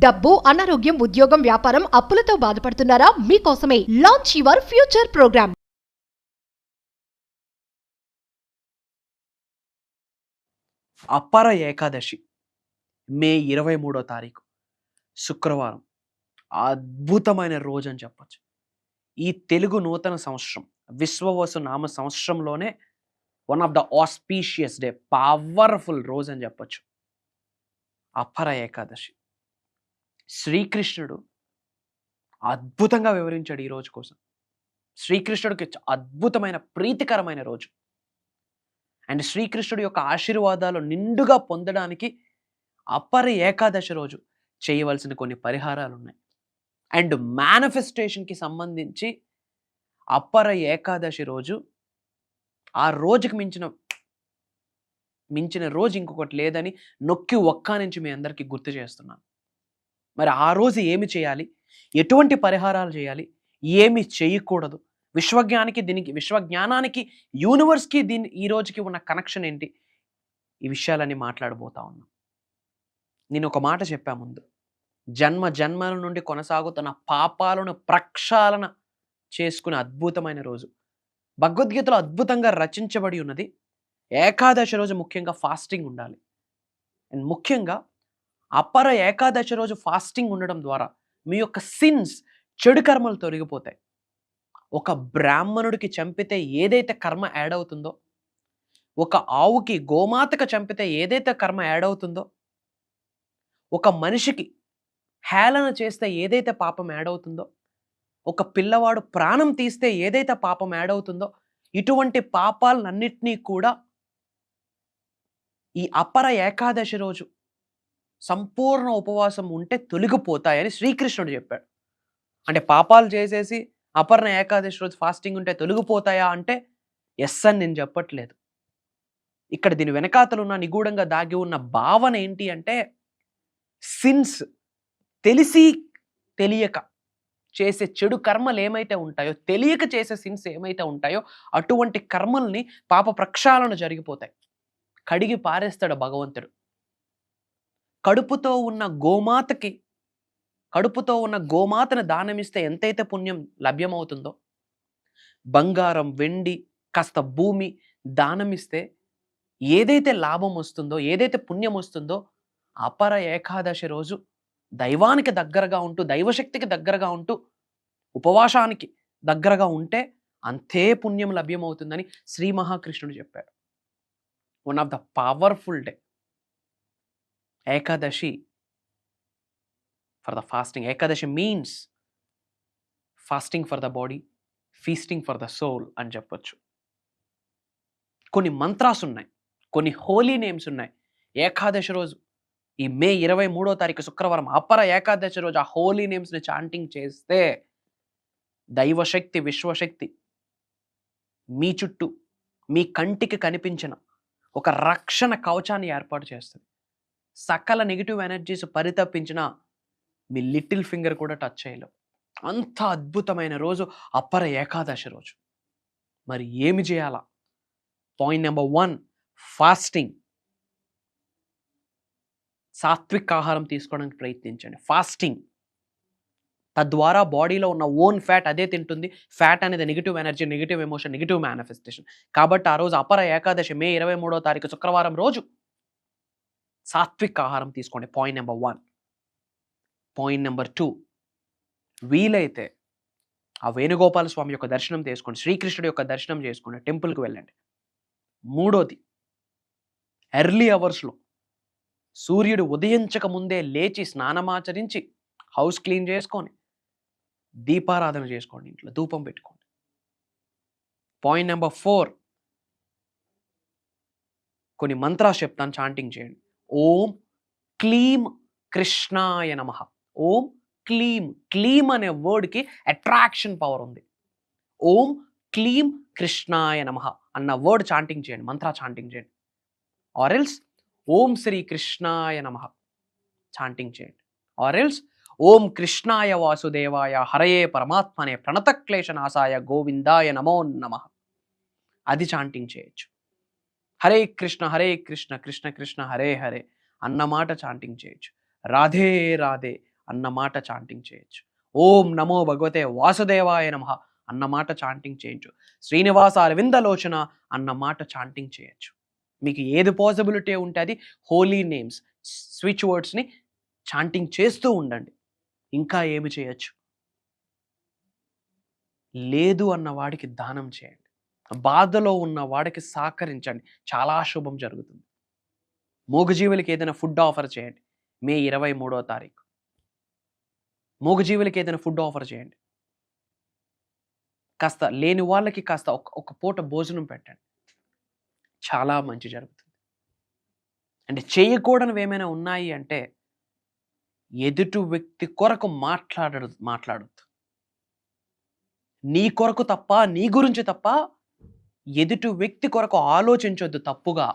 డబ్బు అనారోగ్యం ఉద్యోగం వ్యాపారం అప్పులతో బాధపడుతున్నారా? మీకోసమే లాంచ్ యువర్ ఫ్యూచర్ ప్రోగ్రామ్ అపర ఏకాదశి మే ఇరవై మూడో తారీఖు శుక్రవారం. అద్భుతమైన రోజు అని చెప్పచ్చు. ఈ తెలుగు నూతన సంవత్సరం విశ్వవసు నామ సంవత్సరంలోనే one of the auspicious day powerful రోజు అని చెప్పచ్చు. అపర ఏకాదశి. శ్రీకృష్ణుడు అద్భుతంగా వివరించాడు ఈ రోజు కోసం. శ్రీకృష్ణుడికి అద్భుతమైన ప్రీతికరమైన రోజు. అండ్ శ్రీకృష్ణుడి యొక్క ఆశీర్వాదాలు నిండుగా పొందడానికి అపర ఏకాదశి రోజు చేయవలసిన కొన్ని పరిహారాలు ఉన్నాయి అండ్ మేనిఫెస్టేషన్కి సంబంధించి అపర ఏకాదశి రోజు ఆ రోజుకి మించిన మించిన రోజు ఇంకొకటి లేదని నొక్కి ఒక్క నుంచి మీ అందరికీ గుర్తు చేస్తున్నాను. మరి ఆ రోజు ఏమి చేయాలి? ఎటువంటి పరిహారాలు చేయాలి? ఏమి చేయకూడదు? విశ్వజ్ఞానికి దీనికి విశ్వజ్ఞానానికి యూనివర్స్కి దీని ఈ రోజుకి ఉన్న కనెక్షన్ ఏంటి? ఈ విషయాలన్నీ మాట్లాడబోతా ఉన్నాం. నేను ఒక మాట చెప్పా ముందు. జన్మ జన్మల నుండి కొనసాగుతున్న పాపాలను ప్రక్షాళన చేసుకునే అద్భుతమైన రోజు. భగవద్గీతలో అద్భుతంగా రచించబడి ఉన్నది. ఏకాదశి రోజు ముఖ్యంగా ఫాస్టింగ్ ఉండాలి. అండ్ ముఖ్యంగా అపర ఏకాదశి రోజు ఫాస్టింగ్ ఉండడం ద్వారా మీ యొక్క సిన్స్ చెడు కర్మలు తొలగిపోతాయి. ఒక బ్రాహ్మణుడికి చంపితే ఏదైతే కర్మ యాడ్ అవుతుందో ఒక ఆవుకి గోమాతక చంపితే ఏదైతే కర్మ యాడ్ అవుతుందో ఒక మనిషికి హేళన చేస్తే ఏదైతే పాపం యాడ్ అవుతుందో ఒక పిల్లవాడు ప్రాణం తీస్తే ఏదైతే పాపం యాడ్ అవుతుందో ఇటువంటి పాపాలన్నింటినీ కూడా ఈ అపర ఏకాదశి రోజు సంపూర్ణ ఉపవాసం ఉంటే తొలగిపోతాయని శ్రీకృష్ణుడు చెప్పాడు. అంటే పాపాలు చేసేసి అపర్ణ ఏకాదశి రోజు ఫాస్టింగ్ ఉంటే తొలగిపోతాయా అంటే ఎస్ అని నేను చెప్పట్లేదు. ఇక్కడ దీని వెనకాతలు ఉన్న నిగూఢంగా దాగి ఉన్న భావన ఏంటి అంటే సిన్స్ తెలిసి తెలియక చేసే చెడు కర్మలు ఏమైతే ఉంటాయో తెలియక చేసే సిన్స్ ఏమైతే ఉంటాయో అటువంటి కర్మల్ని పాప ప్రక్షాళన జరిగిపోతాయి. కడిగి పారేస్తాడు భగవంతుడు. కడుపుతో ఉన్న గోమాతకి కడుపుతో ఉన్న గోమాతను దానమిస్తే ఎంతైతే పుణ్యం లభ్యమవుతుందో బంగారం వెండి కాస్త భూమి దానమిస్తే ఏదైతే లాభం వస్తుందో ఏదైతే పుణ్యం వస్తుందో అపర ఏకాదశి రోజు దైవానికి దగ్గరగా ఉంటూ దైవశక్తికి దగ్గరగా ఉంటూ ఉపవాసానికి దగ్గరగా ఉంటే అంతే పుణ్యం లభ్యమవుతుందని శ్రీ మహాకృష్ణుడు చెప్పాడు. One of the powerful day Ekadashi. For the fasting Ekadashi means fasting for the body feasting for the soul అని చెప్పొచ్చు. కొన్ని మంత్రాస్ ఉన్నాయి కొన్ని హోలీ నేమ్స్ ఉన్నాయి. ఏకాదశి రోజు ఈ మే ఇరవై మూడో తారీఖు శుక్రవారం అపర ఏకాదశి రోజు ఆ హోలీ నేమ్స్ని చాంటింగ్ చేస్తే దైవశక్తి విశ్వశక్తి మీ చుట్టూ మీ కంటికి కనిపించిన ఒక రక్షణ కవచాన్ని ఏర్పాటు చేస్తుంది. సకల నెగిటివ్ ఎనర్జీస్ పరితపించిన మీ లిటిల్ ఫింగర్ కూడా టచ్ చేయలేవు. అంత అద్భుతమైన రోజు అపర ఏకాదశి రోజు. మరి ఏమి చేయాలా? Point number one fasting. Satvik ఆహారం తీసుకోవడానికి ప్రయత్నించండి. ఫాస్టింగ్. తద్వారా బాడీలో ఉన్న ఓన్ ఫ్యాట్ అదే తింటుంది. ఫ్యాట్ అనేది negative energy negative emotion negative manifestation. కాబట్టి ఆ రోజు అపర ఏకాదశి మే ఇరవై మూడో తారీఖు శుక్రవారం రోజు సాత్విక్ ఆహారం తీసుకోండి. Point number one point number two వీలైతే ఆ వేణుగోపాల స్వామి యొక్క దర్శనం చేసుకోండి. శ్రీకృష్ణుడి యొక్క దర్శనం చేసుకోండి. టెంపుల్కి వెళ్ళండి. మూడోది. ఎర్లీ అవర్స్లో సూర్యుడు ఉదయించక ముందే లేచి స్నానమాచరించి హౌస్ క్లీన్ చేసుకొని దీపారాధన చేసుకోండి. ఇంట్లో ధూపం పెట్టుకోండి. పాయింట్ నెంబర్ ఫోర్ కొన్ని మంత్రాలు చెప్తాను చాంటింగ్ చేయండి. ఓం క్లీం కృష్ణాయ నమ. ఓం క్లీం క్లీం అనే వర్డ్కి అట్రాక్షన్ పవర్ ఉంది. ఓం క్లీం కృష్ణాయ నమ అన్న వర్డ్ చాంటింగ్ చేయండి మంత్ర చాంటింగ్ చేయండి. ఆరెల్స్ ఓం శ్రీ కృష్ణాయ నమ చాంటింగ్ చేయండి. ఆరెల్స్ ఓం కృష్ణాయ వాసుదేవాయ హరయే పరమాత్మనే ప్రణతక్లేశనాశాయ గోవిందాయ నమో నమ. అది చాంటింగ్ చేయొచ్చు. హరే కృష్ణ హరే కృష్ణ కృష్ణ కృష్ణ హరే హరే అన్నమాట చాంటింగ్ చేయొచ్చు. రాధే రాధే అన్నమాట చాంటింగ్ చేయొచ్చు. ఓం నమో భగవతే వాసుదేవాయ నమ అన్న మాట చాంటింగ్ చేయొచ్చు. శ్రీనివాస అరవిందలోచన అన్న మాట చాంటింగ్ చేయొచ్చు. మీకు ఏది పాసిబిలిటీ ఉంటే అది హోలీ నేమ్స్ స్విచ్ వర్డ్స్ని చాంటింగ్ చేస్తూ ఉండండి. ఇంకా ఏమి చేయొచ్చు? లేదు అన్న వాడికి దానం చేయండి. బాధలో ఉన్న వాడికి సహకరించండి. చాలా శుభం జరుగుతుంది. మూగజీవులకి ఏదైనా ఫుడ్ ఆఫర్ చేయండి. మే ఇరవై మూడో తారీఖు. మూగజీవులకి ఏదైనా ఫుడ్ ఆఫర్ చేయండి. కాస్త లేని వాళ్ళకి కాస్త ఒక ఒక పూట భోజనం పెట్టండి. చాలా మంచి జరుగుతుంది. అంటే చేయకూడనివి ఏమైనా ఉన్నాయి అంటే ఎదుటి వ్యక్తి కొరకు మాట్లాడదు మాట్లాడద్దు. నీ కొరకు తప్ప నీ గురించి తప్ప ఎదుటి వ్యక్తి కొరకు ఆలోచించొద్దు తప్పుగా.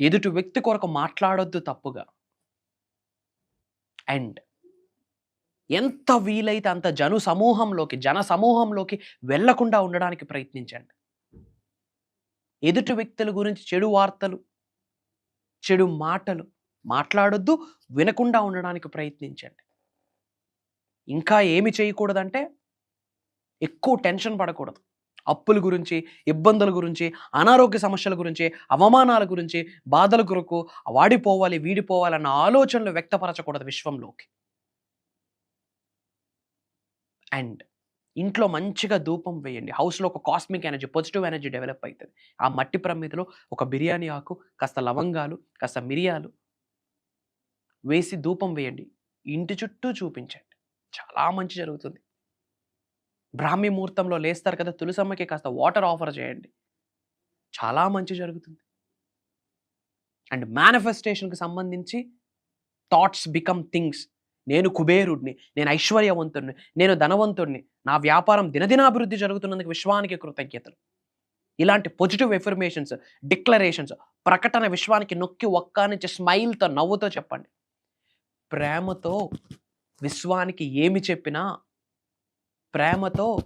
ఎదుటి వ్యక్తి కొరకు మాట్లాడొద్దు తప్పుగా. అండ్ ఎంత వీలైతే అంత జను సమూహంలోకి జన సమూహంలోకి వెళ్ళకుండా ఉండడానికి ప్రయత్నించండి. ఎదుటి వ్యక్తుల గురించి చెడు వార్తలు చెడు మాటలు మాట్లాడొద్దు వినకుండా ఉండడానికి ప్రయత్నించండి. ఇంకా ఏమి చేయకూడదంటే ఎక్కువ టెన్షన్ పడకూడదు. అప్పుల గురించి ఇబ్బందుల గురించి అనారోగ్య సమస్యల గురించి అవమానాల గురించి బాధల కొరకు వాడిపోవాలి వీడిపోవాలి అన్న ఆలోచనలు వ్యక్తపరచకూడదు విశ్వంలోకి. అండ్ ఇంట్లో మంచిగా ధూపం వేయండి. హౌస్లో ఒక cosmic energy positive energy develop అవుతుంది ఆ మట్టి ప్రమిదలో ఒక బిర్యానీ ఆకు కాస్త లవంగాలు కాస్త మిరియాలు వేసి ధూపం వేయండి. ఇంటి చుట్టూ చూపించండి. చాలా మంచి జరుగుతుంది. బ్రాహ్మీ ముహూర్తంలో లేస్తారు కదా తులసమ్మకి కాస్త వాటర్ ఆఫర్ చేయండి. చాలా మంచి జరుగుతుంది. అండ్ మేనిఫెస్టేషన్కి సంబంధించి థాట్స్ బికమ్ థింగ్స్. నేను కుబేరుడిని నేను ఐశ్వర్యవంతుడిని నేను ధనవంతుడిని నా వ్యాపారం దినదినాభివృద్ధి జరుగుతున్నందుకు విశ్వానికి కృతజ్ఞతలు. ఇలాంటి పాజిటివ్ ఎఫర్మేషన్స్ డిక్లరేషన్స్ ప్రకటన విశ్వానికి నొక్కి ఒక్క నుంచి స్మైల్తో నవ్వుతో చెప్పండి. ప్రేమతో విశ్వానికి ఏమి చెప్పినా ప్రేమతో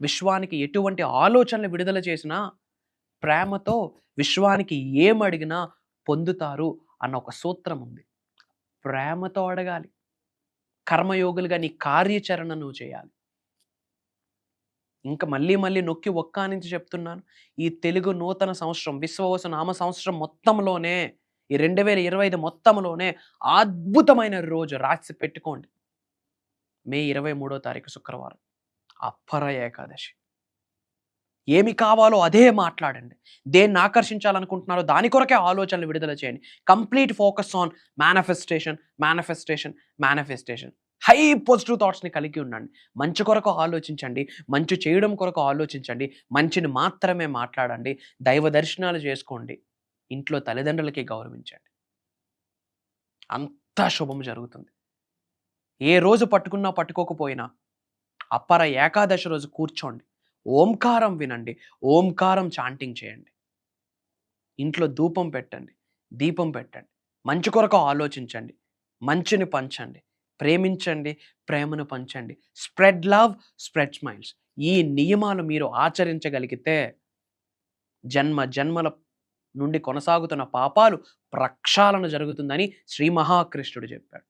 విశ్వానికి ఎటువంటి ఆలోచనలు విడుదల చేసినా ప్రేమతో విశ్వానికి ఏమడిగినా పొందుతారు అన్న ఒక సూత్రం ఉంది. ప్రేమతో అడగాలి. కర్మయోగులుగా నీ కార్యాచరణ నువ్వు చేయాలి. ఇంకా మళ్ళీ మళ్ళీ నొక్కి ఒక్కానించి నుంచి చెప్తున్నాను. ఈ తెలుగు నూతన సంవత్సరం విశ్వవసు నామ సంవత్సరం మొత్తంలోనే ఈ రెండు వేల ఇరవై ఐదు మొత్తంలోనే అద్భుతమైన రోజు రాసి పెట్టుకోండి. మే ఇరవై మూడో తారీఖు శుక్రవారం. అప్పర ఏకాదశి ఏమి కావాలో అదే మాట్లాడండి. దేన్ని ఆకర్షించాలనుకుంటున్నారో దాని కొరకే ఆలోచనలు విడుదల చేయండి. Complete focus on manifestation manifestation manifestation high positive థాట్స్ని కలిగి ఉండండి. మంచి కొరకు ఆలోచించండి. మంచి చేయడం కొరకు ఆలోచించండి. మంచిని మాత్రమే మాట్లాడండి. దైవ దర్శనాలు చేసుకోండి. ఇంట్లో తల్లిదండ్రులకి గౌరవించండి. అంతా శుభం జరుగుతుంది. ఏ రోజు పట్టుకున్నా పట్టుకోకపోయినా అప్పర ఏకాదశి రోజు కూర్చోండి. ఓంకారం వినండి. ఓంకారం చాంటింగ్ చేయండి. ఇంట్లో ధూపం పెట్టండి. దీపం పెట్టండి. మంచి కొరకు ఆలోచించండి. మంచిని పంచండి. ప్రేమించండి. ప్రేమను పంచండి. Spread love spread smiles. ఈ నియమాలు మీరు ఆచరించగలిగితే జన్మ జన్మల నుండి కొనసాగుతున్న పాపాలు ప్రక్షాళన జరుగుతుందని శ్రీ మహాకృష్ణుడు చెప్పాడు.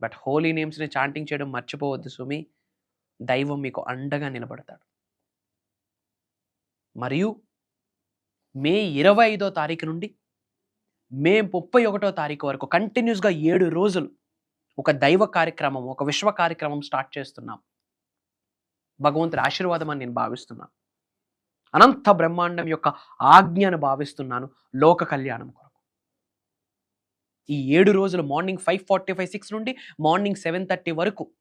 బట్ హోలీ నేమ్స్ని చాంటింగ్ చేయడం మర్చిపోవద్దు సుమి. దైవం మీకు అండగా నిలబడతాడు. మరియు మే ఇరవై ఐదో తారీఖు నుండి మే ముప్పై ఒకటో తారీఖు వరకు కంటిన్యూస్గా ఏడు రోజులు ఒక దైవ కార్యక్రమం ఒక విశ్వ కార్యక్రమం స్టార్ట్ చేస్తున్నాం. భగవంతుడి ఆశీర్వాదం అని నేను భావిస్తున్నాను. అనంత బ్రహ్మాండం యొక్క ఆజ్ఞను భావిస్తున్నాను లోక కళ్యాణం కొరకు. ఈ ఏడు రోజులు morning five forty five six నుండి మార్నింగ్ సెవెన్ థర్టీ వరకు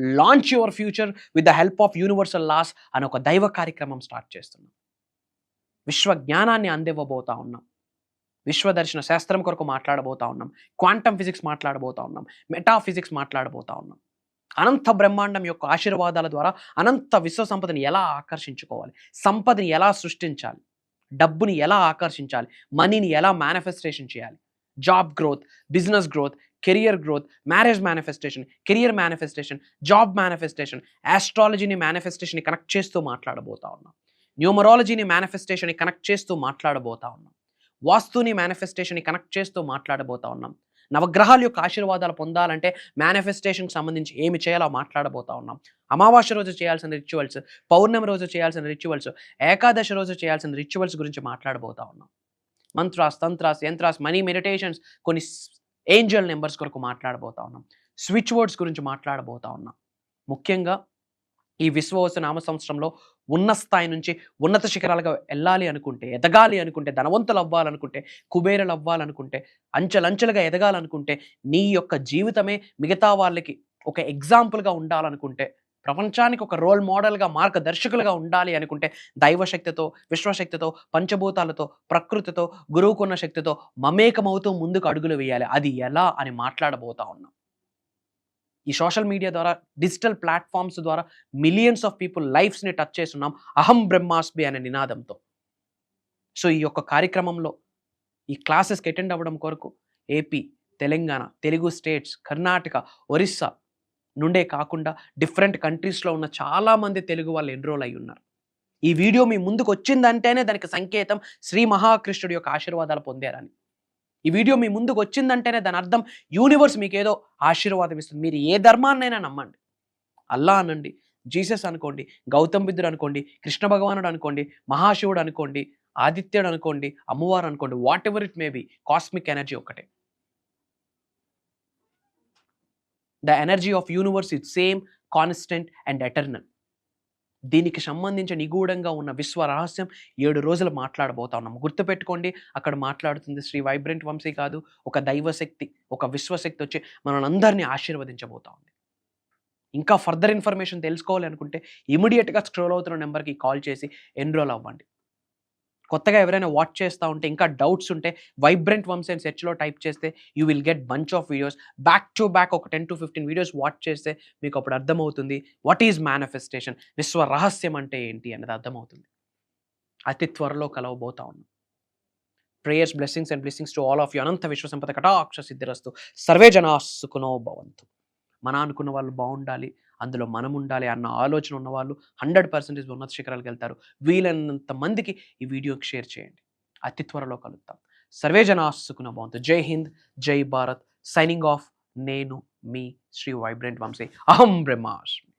launch your future with the help of universal laws అని ఒక దైవ కార్యక్రమం స్టార్ట్ చేస్తున్నాం. విశ్వ జ్ఞానాన్ని అందివ్వబోతా ఉన్నాం. విశ్వదర్శన శాస్త్రం కొరకు మాట్లాడబోతా ఉన్నాం. క్వాంటమ్ ఫిజిక్స్ మాట్లాడబోతా ఉన్నాం. మెటాఫిజిక్స్ మాట్లాడబోతా ఉన్నాం. అనంత బ్రహ్మాండం యొక్క ఆశీర్వాదాల ద్వారా అనంత విశ్వ సంపదని ఎలా ఆకర్షించుకోవాలి? సంపదని ఎలా సృష్టించాలి? డబ్బుని ఎలా ఆకర్షించాలి? మనీని ఎలా మేనిఫెస్టేషన్ చేయాలి? Job growth business growth career growth marriage manifestation career manifestation job manifestation ఆస్ట్రాలజీని మేనిఫెస్టేషన్ని కనెక్ట్ చేస్తూ మాట్లాడబోతా ఉన్నాం. న్యూమరాలజీని మేనిఫెస్టేషన్ని కనెక్ట్ చేస్తూ మాట్లాడబోతా ఉన్నాం. వాస్తుని మేనిఫెస్టేషన్ని కనెక్ట్ చేస్తూ మాట్లాడబోతా ఉన్నాం. నవగ్రహాల యొక్క ఆశీర్వాదాలు పొందాలంటే మేనిఫెస్టేషన్కి సంబంధించి ఏమి చేయాలో మాట్లాడబోతా ఉన్నాం. అమావాస్య రోజు చేయాల్సిన రిచువల్స్ పౌర్ణమి రోజు చేయాల్సిన రిచువల్స్ ఏకాదశి రోజు చేయాల్సిన రిచువల్స్ గురించి మాట్లాడబోతా ఉన్నాం. మంత్రాస్ తంత్రాస్ యంత్రాస్ మనీ మెడిటేషన్స్ కొన్ని ఏంజల్ నెంబర్స్ కొరకు మాట్లాడబోతా ఉన్నాం. స్విచ్ వర్డ్స్ గురించి మాట్లాడబోతా ఉన్నాం. ముఖ్యంగా ఈ విశ్వవసు నామ సంవత్సరంలో ఉన్న స్థాయి నుంచి ఉన్నత శిఖరాలుగా వెళ్ళాలి అనుకుంటే ఎదగాలి అనుకుంటే ధనవంతులు అవ్వాలనుకుంటే కుబేరలు అవ్వాలనుకుంటే అంచెలంచెలుగా ఎదగాలనుకుంటే నీ యొక్క జీవితమే మిగతా వాళ్ళకి ఒక ఎగ్జాంపుల్గా ఉండాలనుకుంటే ప్రపంచానికి ఒక రోల్ మోడల్గా మార్గదర్శకులుగా ఉండాలి అనుకుంటే దైవశక్తితో విశ్వశక్తితో పంచభూతాలతో ప్రకృతితో గురువుకున్న శక్తితో మమేకమవుతూ ముందుకు అడుగులు వేయాలి. అది ఎలా అని మాట్లాడబోతా ఉన్నాం. ఈ సోషల్ మీడియా ద్వారా డిజిటల్ ప్లాట్ఫామ్స్ ద్వారా మిలియన్స్ ఆఫ్ పీపుల్ లైఫ్స్ని టచ్ చేస్తున్నాం. అహం బ్రహ్మాస్మి అనే నినాదంతో. సో ఈ యొక్క కార్యక్రమంలో ఈ క్లాసెస్కి అటెండ్ అవ్వడం కొరకు ఏపీ తెలంగాణ తెలుగు స్టేట్స్ కర్ణాటక ఒరిస్సా నుండే కాకుండా డిఫరెంట్ కంట్రీస్లో ఉన్న చాలామంది తెలుగు వాళ్ళు ఎన్రోల్ అయి ఉన్నారు. ఈ వీడియో మీ ముందుకు వచ్చిందంటేనే దానికి సంకేతం శ్రీ మహాకృష్ణుడి యొక్క ఆశీర్వాదాలు పొందారని. ఈ వీడియో మీ ముందుకు వచ్చిందంటేనే దాని అర్థం యూనివర్స్ మీకు ఏదో ఆశీర్వాదం ఇస్తుంది. మీరు ఏ ధర్మాన్నైనా నమ్మండి. అల్లా అనండి జీసస్ అనుకోండి గౌతమ్ బుద్ధుడు అనుకోండి కృష్ణ భగవానుడు అనుకోండి మహాశివుడు అనుకోండి ఆదిత్యుడు అనుకోండి అమ్మవారు అనుకోండి whatever it may be cosmic energy ఒక్కటే. The energy of universe it same constant and eternal దీనికి సంబంధించి నిగూఢంగా ఉన్న విశ్వ రహస్యం ఏడు రోజులు మాట్లాడబోతా ఉన్నాం. గుర్తుపెట్టుకోండి అక్కడ మాట్లాడుతుంది శ్రీ వైబ్రెంట్ వంశీ కాదు ఒక దైవశక్తి ఒక విశ్వశక్తి వచ్చి మనల్ని అందరినీ ఆశీర్వదించబోతా ఉంది. ఇంకా ఫర్దర్ ఇన్ఫర్మేషన్ తెలుసుకోవాలనుకుంటే ఇమీడియట్గా స్క్రోల్ అవుతున్న నెంబర్కి కాల్ చేసి ఎన్రోల్ అవ్వండి. కొత్తగా ఎవరైనా వాచ్ చేస్తూ ఉంటే ఇంకా డౌట్స్ ఉంటే వైబ్రెంట్ వమ్స్ అండ్ సెర్చ్లో టైప్ చేస్తే you will get bunch of videos back to back ఒక ten to fifteen videos watch చేస్తే మీకు అప్పుడు అర్థమవుతుంది వాట్ ఈజ్ మేనిఫెస్టేషన్ విశ్వ రహస్యం అంటే ఏంటి అనేది అర్థమవుతుంది. అతి త్వరలో కలవబోతా ఉన్నాం. Prayers blessings and blessings to all of you అనంత విశ్వ సంపద కటాక్ష సిద్ధిరస్తు. సర్వే జనా సుఖనో భవంతు. మన అనుకున్న వాళ్ళు బాగుండాలి. అందులో మనం ఉండాలి అన్న ఆలోచన ఉన్న వాళ్ళు హండ్రెడ్ పర్సెంటేజ్ ఉన్నత శిఖరాలకు వెళ్తారు. వీలైనంత మందికి ఈ వీడియోకి షేర్ చేయండి. అతి త్వరలో కలుద్దాం. సర్వే జనా సుఖనో జై హింద్ జై భారత్. సైనింగ్ ఆఫ్ నేను మీ శ్రీ వైబ్రెంట్ వంశీ. అహం బ్రహ్మాష్మి